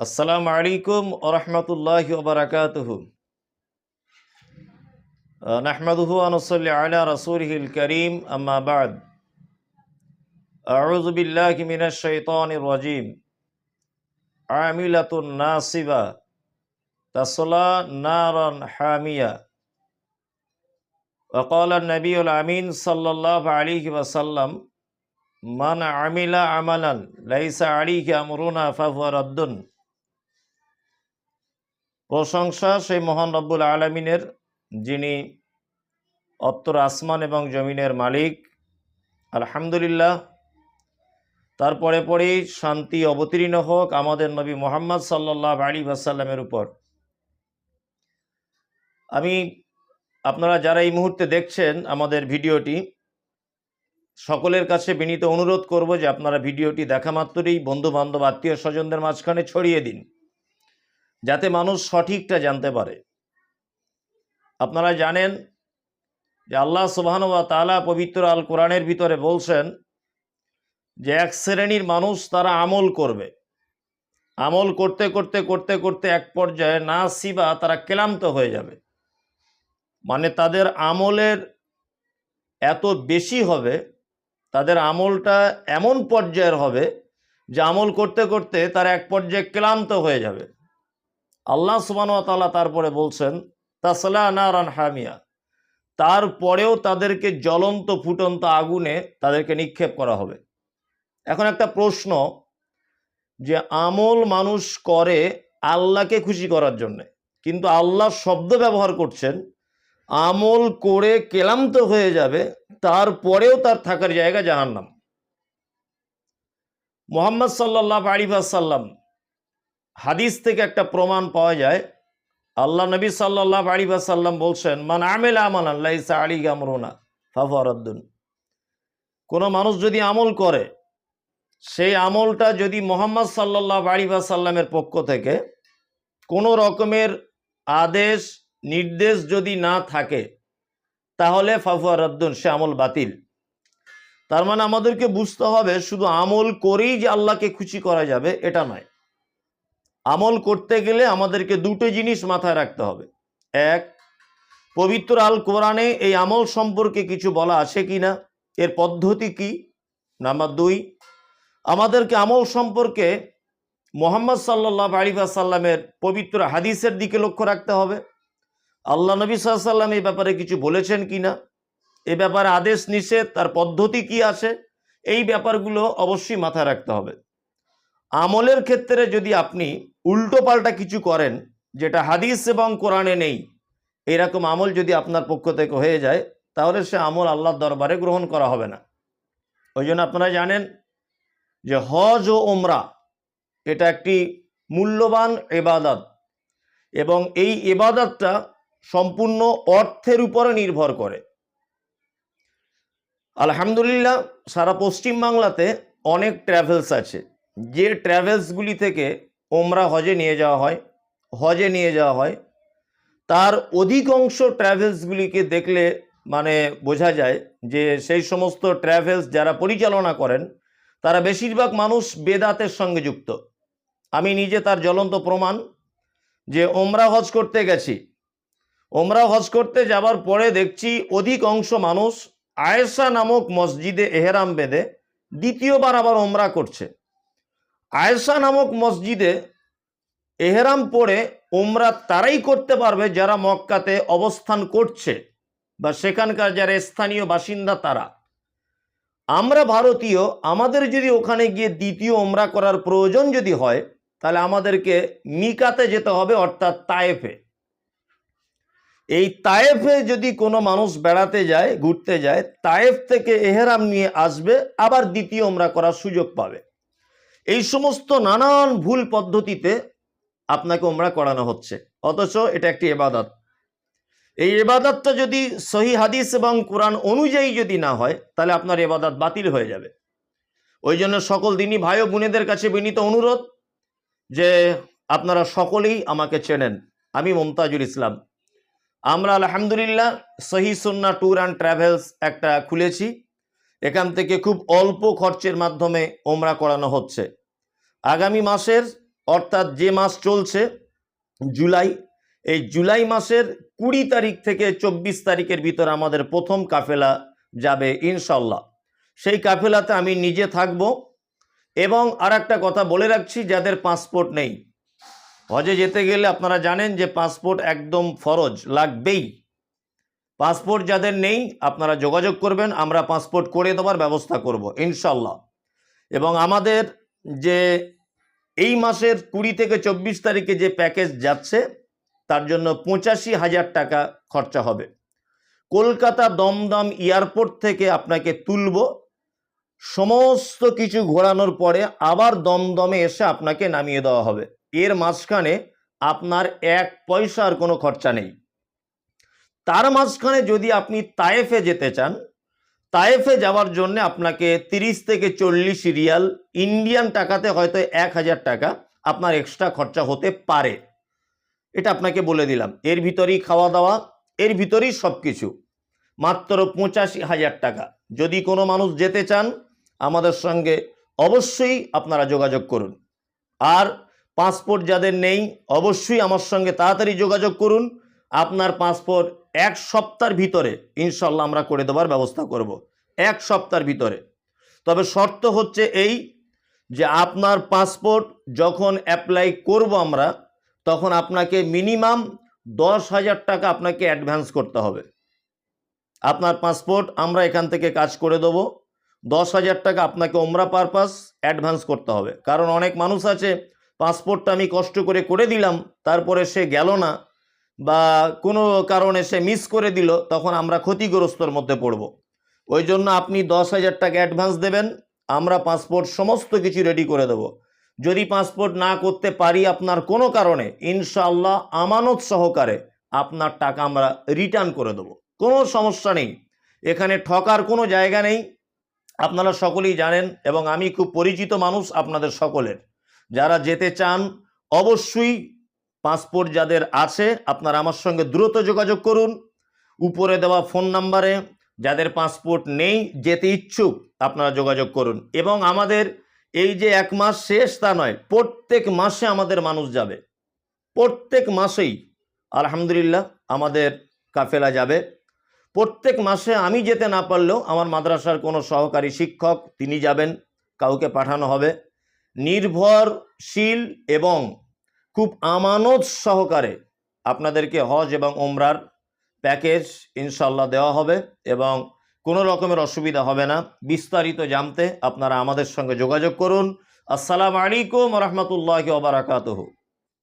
আসসালামু আলাইকুম ওরহমতুল্লাহ ওবরাকাতুহ নাহমাদুহু আনুসল্লি আলা রসুলহিল করিম আম্মা বাদ أعوذ بالله من الشيطان الرجيم عاملة ناصبة تصلى نارا حامية وقال النبي الأمين صلى الله عليه وسلم من عمل عملا ليس عليه أمرنا فهو رد প্রশংসা সেই মহান রব্বুল আলমিনের, যিনি অত্তর আসমান এবং জমিনের মালিক। আলহামদুলিল্লাহ। তারপরে পরেই শান্তি অবতীর্ণ হোক আমাদের নবী মোহাম্মদ সাল্লাহ আলী আসাল্লামের উপর। আমি, আপনারা যারা এই মুহূর্তে দেখছেন আমাদের ভিডিওটি, সকলের কাছে বিনীত অনুরোধ করব যে আপনারা ভিডিওটি দেখা মাত্রই বন্ধু বান্ধব আত্মীয় স্বজনদের মাঝখানে ছড়িয়ে দিন। যাতে মানুষ সঠিকটা জানতে পারে। আপনারা জানেন যে আল্লাহ সুবাহান ওয়া তালা পবিত্র আল কোরআনের ভিতরে বলছেন যে এক শ্রেণির মানুষ তারা আমল করবে। আমল করতে করতে করতে করতে এক পর্যায়ে না সিবা তারা ক্লান্ত হয়ে যাবে। মানে তাদের আমলের এত বেশি হবে, তাদের আমলটা এমন পর্যায়ের হবে যে আমল করতে করতে তারা এক পর্যায়ে ক্লান্ত হয়ে যাবে। আল্লাহ সুবানতালা তারপরে বলছেন, তাসলা নারান হামিয়া। তারপরেও তাদেরকে জ্বলন্ত ফুটন্ত আগুনে তাদেরকে নিক্ষেপ করা হবে। এখন একটা প্রশ্ন, যে আমল মানুষ করে আল্লাহকে খুশি করার জন্যে, কিন্তু আল্লাহ শব্দ ব্যবহার করছেন, আমল করে ক্লান্ত হয়ে যাবে, তারপরেও তার থাকার জায়গা জাহান্নাম। মোহাম্মদ সাল্লাহ আলিবাসাল্লাম হাদিস থেকে একটা প্রমাণ পাওয়া যায়। আল্লাহ নবী সাল্লাহ আলিবাসাল্লাম বলছেন, মান আমেল আমাল আল্লাহ ইসা আলী গামরুনা ফাফারদ্দুন কোনো মানুষ যদি আমল করে, সেই আমলটা যদি মোহাম্মদ সাল্লাহ আলিবাসাল্লামের পক্ষ থেকে কোনো রকমের আদেশ, নির্দেশ যদি না থাকে, তাহলে ফাফুয়া রদ্দুন, সে আমল বাতিল। তার মানে আমাদেরকে বুঝতে হবে, শুধু আমল করেই যে আল্লাহকে খুশি করা যাবে, এটা নয়। আমল করতে গেলে আমাদেরকে দুটো জিনিস মাথায় রাখতে হবে। এক, পবিত্র আল কোরআনে এই আমল সম্পর্কে কিছু বলা আছে কি না এর পদ্ধতি কি? নাম্বার দুই, আমাদেরকে আমল সম্পর্কে মোহাম্মদ সাল্লাহ আলিফা সাল্লামের পবিত্র হাদিসের দিকে লক্ষ্য রাখতে হবে। আল্লাহ নবী সাল্লাম এই ব্যাপারে কিছু বলেছেন কি না এ ব্যাপারে আদেশ নিষেধ, তার পদ্ধতি কি আছে? এই ব্যাপারগুলো অবশ্যই মাথায় রাখতে হবে। আমলের ক্ষেত্রে যদি আপনি উল্টো পাল্টা কিছু করেন, যেটা হাদিস এবং কোরআনে নেই, এরকম আমল যদি আপনার পক্ষ থেকে হয়ে যায়, তাহলে সে আমল আল্লাহর দরবারে গ্রহণ করা হবে না। ওই জন্য আপনারা জানেন যে হজ ও ওমরা এটা একটি মূল্যবান এবাদত এবং এই এবাদতটা সম্পূর্ণ অর্থের উপরে নির্ভর করে। আলহামদুলিল্লাহ, সারা পশ্চিম বাংলাতে অনেক ট্রাভেলস আছে। যে ট্রাভেলসগুলি থেকে ওমরা হজে নিয়ে যাওয়া হয়, হজে নিয়ে যাওয়া হয়, তার অধিকাংশ ট্রাভেলসগুলিকে দেখলে মানে বোঝা যায় যে সেই সমস্ত ট্রাভেলস যারা পরিচালনা করেন, তারা বেশিরভাগ মানুষ বেদাতের সঙ্গে যুক্ত। আমি নিজে তার জ্বলন্ত প্রমাণ যে ওমরা হজ করতে গেছি। ওমরা হজ করতে যাবার পরে দেখছি অধিকাংশ মানুষ আয়েশা নামক মসজিদে এহেরাম বেঁধে দ্বিতীয়বার আবার ওমরা করছে। আয়েশা নামক মসজিদে এহেরাম পরে ওমরা তারাই করতে পারবে যারা মক্কাতে অবস্থান করছে বা সেখানকার যারা স্থানীয় বাসিন্দা তারা। আমরা ভারতীয়, আমাদের যদি ওখানে গিয়ে দ্বিতীয় ওমরা করার প্রয়োজন যদি হয়, তাহলে আমাদেরকে মিকাতে যেতে হবে, অর্থাৎ তায়েফে। এই তায়েফে যদি কোনো মানুষ বেড়াতে যায়, ঘুরতে যায়, তায়েফ থেকে এহেরাম নিয়ে আসবে, আবার দ্বিতীয় ওমরা করার সুযোগ পাবে। এই সমস্ত নানান ভুল পদ্ধতিতে আপনাকে ওমরা করানো হচ্ছে। অথচ এটা একটি এবাদত। এই এবাদতটা যদি সহি হাদিস এবং কোরআন অনুযায়ী যদি না হয়, তাহলে আপনার এবাদত বাতিল হয়ে যাবে। ওই জন্য সকল দিনই ভাই ও বোনেদের কাছে বিনীত অনুরোধ যে আপনারা সকলেই আমাকে চেনেন। আমি মমতাজুল ইসলাম। আমরা আলহামদুলিল্লাহ সহি সন্না ট্যুর অ্যান্ড ট্রাভেলস একটা খুলেছি। এখান থেকে খুব অল্প খরচের মাধ্যমে ওমরা করানো হচ্ছে। আগামী মাসের, অর্থাৎ যে মাস চলছে, জুলাই, এই জুলাই মাসের কুড়ি তারিখ থেকে চব্বিশ তারিখের ভিতর আমাদের প্রথম কাফেলা যাবে ইনশাল্লাহ সেই কাফেলাতে আমি নিজে থাকব এবং আর একটা কথা বলে রাখছি, যাদের পাসপোর্ট নেই। হজে যেতে গেলে আপনারা জানেন যে পাসপোর্ট একদম ফরজ, লাগবেই। পাসপোর্ট যাদের নেই, আপনারা যোগাযোগ করবেন, আমরা পাসপোর্ট করে দেওয়ার ব্যবস্থা করব ইনশাল্লাহ এবং আমাদের যে এই মাসের কুড়ি থেকে চব্বিশ তারিখে যে প্যাকেজ যাচ্ছে, তার জন্য পঁচাশি হাজার টাকা খরচা হবে। কলকাতা দমদম এয়ারপোর্ট থেকে আপনাকে তুলব। সমস্ত কিছু ঘোরানোর পরে আবার দমদমে এসে আপনাকে নামিয়ে দেওয়া হবে। এর মাঝখানে আপনার এক পয়সার কোনো খরচা নেই। তার মাঝখানে যদি আপনি তায়েফে যেতে চান, তায়েফে যাওয়ার জন্য আপনাকে তিরিশ থেকে চল্লিশ রিয়াল ইন্ডিয়ান টাকাতে হয়তো এক হাজার টাকা আপনার এক্সট্রা খরচা হতে পারে। এটা আপনাকে বলে দিলাম। এর ভিতরেই খাওয়া দাওয়া, এর ভিতরেই সব কিছু মাত্র পঁচাশি হাজার টাকা। যদি কোনো মানুষ যেতে চান, আমাদের সঙ্গে অবশ্যই আপনারা যোগাযোগ করুন। আর পাসপোর্ট যাদের নেই, অবশ্যই আমার সঙ্গে তাড়াতাড়ি যোগাযোগ করুন। আপনার পাসপোর্ট এক সপ্তাহের ভিতরে ইনশাল্লাহ আমরা করে দেওয়ার ব্যবস্থা করব। এক সপ্তাহের ভিতরে। তবে শর্ত হচ্ছে এই যে আপনার পাসপোর্ট যখন অ্যাপ্লাই করব আমরা, তখন আপনাকে মিনিমাম দশ হাজার টাকা আপনাকে অ্যাডভান্স করতে হবে। আপনার পাসপোর্ট আমরা এখান থেকে কাজ করে দেবো। দশ হাজার টাকা আপনাকে ওমরা পারপাস অ্যাডভান্স করতে হবে। কারণ অনেক মানুষ আছে পাসপোর্টটা আমি কষ্ট করে করে দিলাম, তারপরে সে গেল না। বা কোনো কারণে সে মিস করে দিল, তখন আমরা ক্ষতিগ্রস্তর মধ্যে পড়ব। ওই জন্য আপনি দশ হাজার টাকা অ্যাডভান্স দেবেন, আমরা পাসপোর্ট সমস্ত কিছু রেডি করে দেব। যদি পাসপোর্ট না করতে পারি আপনার কোনো কারণে, ইনশাআল্লাহ আমানত সহকারে আপনার টাকা আমরা রিটার্ন করে দেবো। কোনো সমস্যা নেই। এখানে ঠকার কোনো জায়গা নেই। আপনারা সকলেই জানেন এবং আমি খুব পরিচিত মানুষ আপনাদের সকলের। যারা যেতে চান, অবশ্যই পাসপোর্ট যাদের আছে, আপনারা আমার সঙ্গে দ্রুত যোগাযোগ করুন। উপরে দেওয়া ফোন নাম্বারে যাদের পাসপোর্ট নেই, যেতে ইচ্ছুক, আপনারা যোগাযোগ করুন। এবং আমাদের এই যে এক মাস শেষ তা নয়, প্রত্যেক মাসে আমাদের মানুষ যাবে। প্রত্যেক মাসেই, আলহামদুলিল্লাহ, আমাদের কাফেলা যাবে। প্রত্যেক মাসে আমি যেতে না পারলেও আমার মাদ্রাসার কোনো সহকারী শিক্ষক, তিনি যাবেন, কাউকে পাঠানো হবে। নির্ভরশীল এবং খুব আমানত সহকারে আপনাদেরকে হজ এবং ওমরার প্যাকেজ ইনশাল্লাহ দেওয়া হবে এবং কোনো রকমের অসুবিধা হবে না। বিস্তারিত জানতে আপনারা আমাদের সঙ্গে যোগাযোগ করুন। আসসালামু আলাইকুম রহমতুল্লাহ ওবরাকাতহ